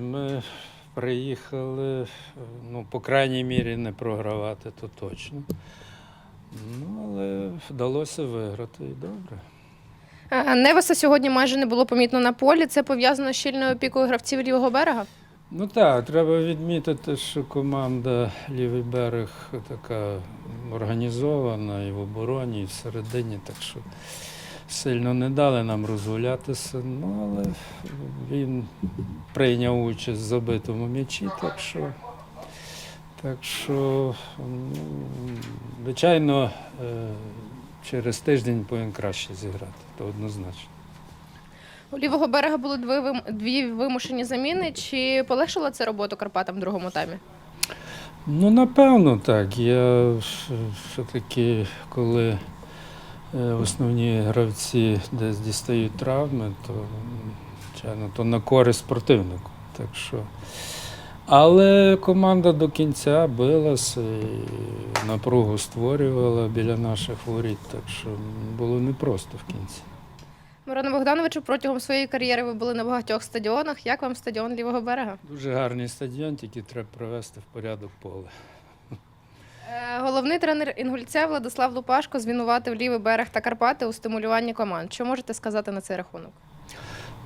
Ми приїхали, ну, по крайній мірі, не програвати, то точно. Ну, але вдалося виграти і добре. Е, Невеса сьогодні майже не було помітно на полі. Це пов'язано з щільною опікою гравців лівого берега. Ну так, треба відмітити, що команда Лівий берег така організована і в обороні, і всередині, так що сильно не дали нам розгулятися. Ну, але він прийняв участь в забитому м'ячі, так що, так що ну, звичайно, е, через тиждень повинен краще зіграти, то однозначно. У лівого берега були дві, вимушені заміни. Чи полегшила це роботу Карпатам в другому таймі? Ну, напевно, так. Я все-таки, коли е, основні гравці десь дістають травми, то, звичайно, то на користь противнику. Так що. Але команда до кінця билася і напругу створювала біля наших воріт, так що було непросто в кінці. Мирона Богдановичу, протягом своєї кар'єри ви були на багатьох стадіонах. Як вам стадіон лівого берега? Дуже гарний стадіон, тільки треба привести в порядок поле. Е, Головний тренер Інгульця Владислав Лупашко звинуватив лівий берег та Карпати у стимулюванні команд. Що можете сказати на цей рахунок?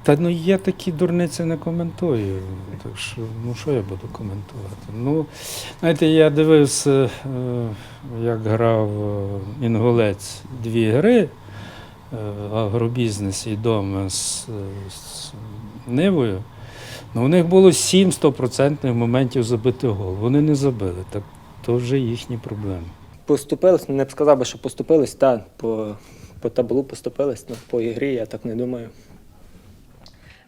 Та ну я такі дурниці не коментую. Так що, ну що я буду коментувати? Ну, знаєте, я дивився, е, як грав е, інгулець дві гри в агробізнесі і дома з, з Нивою. Ну, у них було сім стопроцентних моментів забити гол. Вони не забили. Так то вже їхні проблеми. Поступились, не б сказав би, що поступились, так, по, по таблу поступились, ну, по ігрі я так не думаю.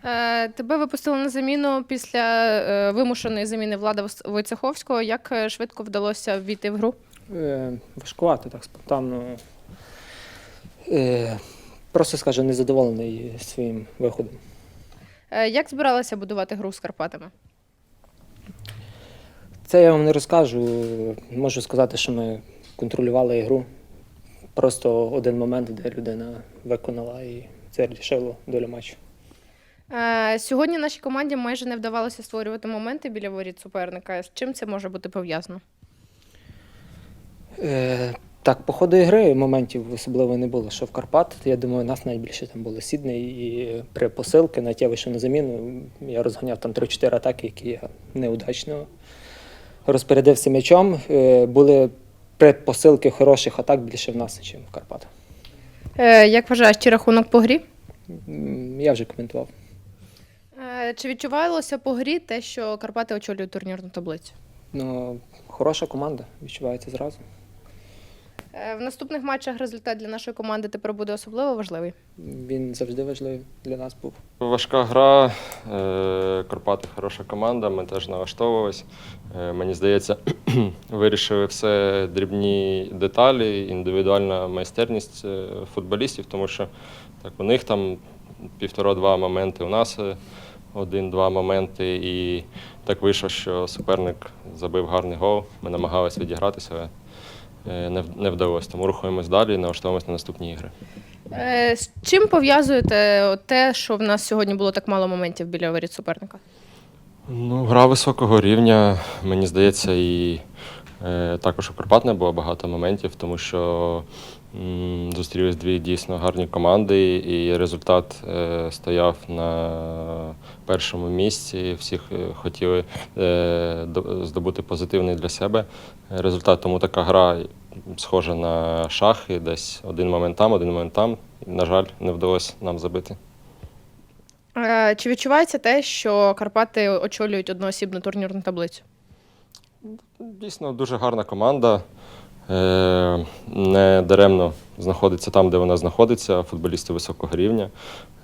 Е, Тебе випустили на заміну після е, вимушеної заміни Влада Вос- Войцеховського. Як е, швидко вдалося ввійти в гру? Е, важкувато, так спонтанно. Е, просто скажу, незадоволений своїм виходом. Е, Як збиралися будувати гру з Карпатами? Це я вам не розкажу. Можу сказати, що ми контролювали ігру. Просто один момент, де людина виконала, і це рішило долю матчу. Е, Сьогодні нашій команді майже не вдавалося створювати моменти біля воріт суперника. З чим це може бути пов'язано? Е, так, по ходу ігри моментів особливо не було, що в Карпат. Я думаю, нас найбільше там було Сідней. І при посилки, навіть я вийшов на заміну, я розганяв там 3-4 атаки, які я неудачно розпорядився м'ячом. Е, були предпосилки хороших атак більше в нас, ніж в Карпатах. Е, Як вважаєш, чи рахунок по грі? Я вже коментував. Е, Чи відчувалося по грі те, що Карпати очолюють турнірну таблицю? Ну, хороша команда, відчувається зразу. Е, В наступних матчах результат для нашої команди тепер буде особливо важливий. Він завжди важливий для нас був. Важка гра, е, Карпати хороша команда, ми теж налаштовувались. Е, Мені здається, вирішили все дрібні деталі, індивідуальна майстерність футболістів, тому що так, у них там півтора-два моменти, у нас один-два моменти. І так вийшло, що суперник забив гарний гол. Ми намагалися відігратися, але не не вдалося. Тому рухаємось далі і налаштовуємося на наступні ігри. Е, З чим пов'язуєте те, що в нас сьогодні було так мало моментів біля воріт суперника? Ну, гра високого рівня, мені здається, і е, також у Карпат не було багато моментів, тому що зустрілись дві дійсно гарні команди, і результат е, стояв на першому місці. Всі е, хотіли е, здобути позитивний для себе результат. Тому така гра схожа на шахи, десь один момент там, один момент там. На жаль, не вдалося нам забити. Чи відчувається те, що Карпати очолюють одноосібну турнірну таблицю? Дійсно, дуже гарна команда. Е, Не даремно знаходиться там, де вона знаходиться, футболісти високого рівня.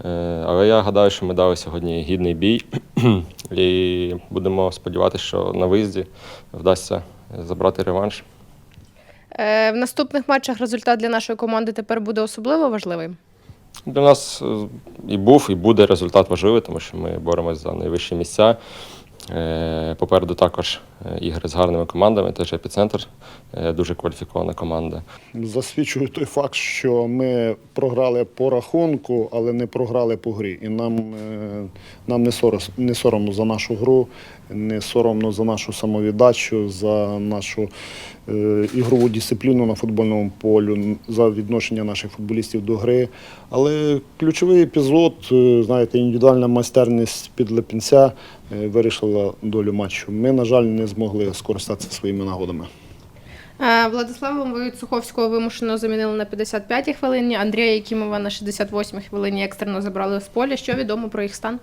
Е, Але я гадаю, що ми дали сьогодні гідний бій. І будемо сподіватися, що на виїзді вдасться забрати реванш. Е, В наступних матчах результат для нашої команди тепер буде особливо важливим. Для нас і був, і буде результат важливий, тому що ми боремось за найвищі місця. Попереду також ігри з гарними командами, теж епіцентр, е, дуже кваліфікована команда. Засвідчує той факт, що ми програли по рахунку, але не програли по грі. І нам, е, нам не, сорос, не соромно за нашу гру, не соромно за нашу самовіддачу, за нашу е, ігрову дисципліну на футбольному полю, за відношення наших футболістів до гри. Але ключовий епізод, е, знаєте, індивідуальна майстерність підлепінця е, вирішила долю матчу. Ми, на жаль, не змогли скористатися своїми нагодами. Е, Владислава Войцуховського вимушено замінили на 55-й хвилині. Андрія Якімова на 68-й хвилині екстрено забрали з поля. Що відомо про їх стан?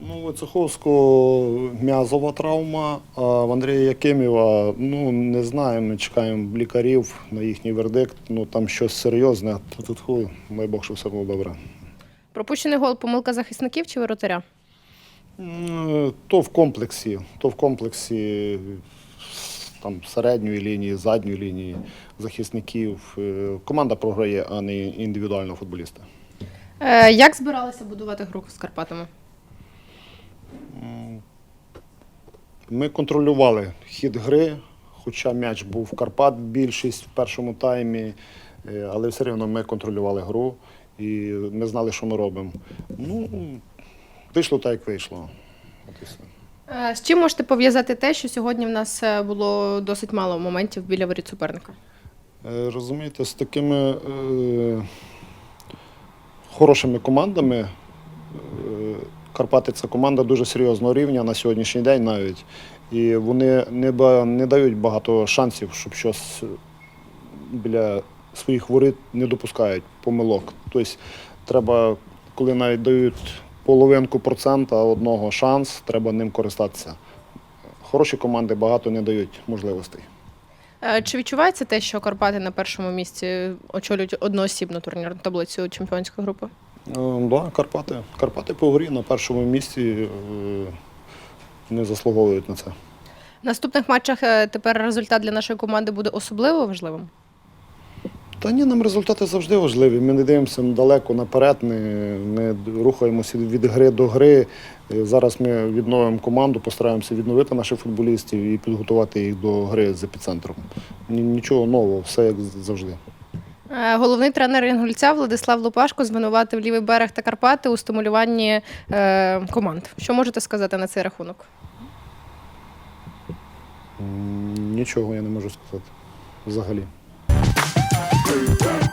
Ну, Войцеховського м'язова травма, а в Андрія Якимєва, ну, не знаємо, ми чекаємо лікарів на їхній вердикт. Ну, там щось серйозне, то тут хуй, дай Бог, щоб все було добре. Пропущений гол помилка захисників чи воротаря? То в комплексі, то в комплексі там, середньої лінії, задньої лінії захисників. Е, Команда програє, а не індивідуально футболісти. Е, Як збиралися будувати гру з Карпатами? Ми контролювали хід гри, хоча м'яч був в Карпат більшість в першому таймі, е, але все одно ми контролювали гру і ми знали, що ми робимо. Ну, вийшло так, як вийшло. От і все. Е, З чим можете пов'язати те, що сьогодні в нас е, було досить мало моментів біля воріт суперника? Е, Розумієте, з такими е, хорошими командами. е, Карпати це команда дуже серйозного рівня на сьогоднішній день навіть. І вони не, ба- не дають багато шансів, щоб щось біля своїх воріт не допускають помилок. Тобто треба, коли навіть дають половинку процента одного шанс, треба ним користатися. Хороші команди багато не дають можливостей. Е, Чи відчувається те, що Карпати на першому місці очолюють одноосібну турнірну таблицю чемпіонської групи? Е, Да, Карпати. Карпати по горі на першому місці е, не заслуговують на це. В наступних матчах тепер результат для нашої команди буде особливо важливим. Та ні, нам результати завжди важливі. Ми не дивимося далеко наперед, ми, ми рухаємося від гри до гри. Е, Зараз ми відновимо команду, постараємося відновити наших футболістів і підготувати їх до гри з епіцентром. Нічого нового, все як завжди. Е, Головний тренер Інгульця Владислав Лупашко звинуватив лівий берег та Карпати у стимулюванні е, команд. Що можете сказати на цей рахунок? Нічого я не можу сказати взагалі. freedom.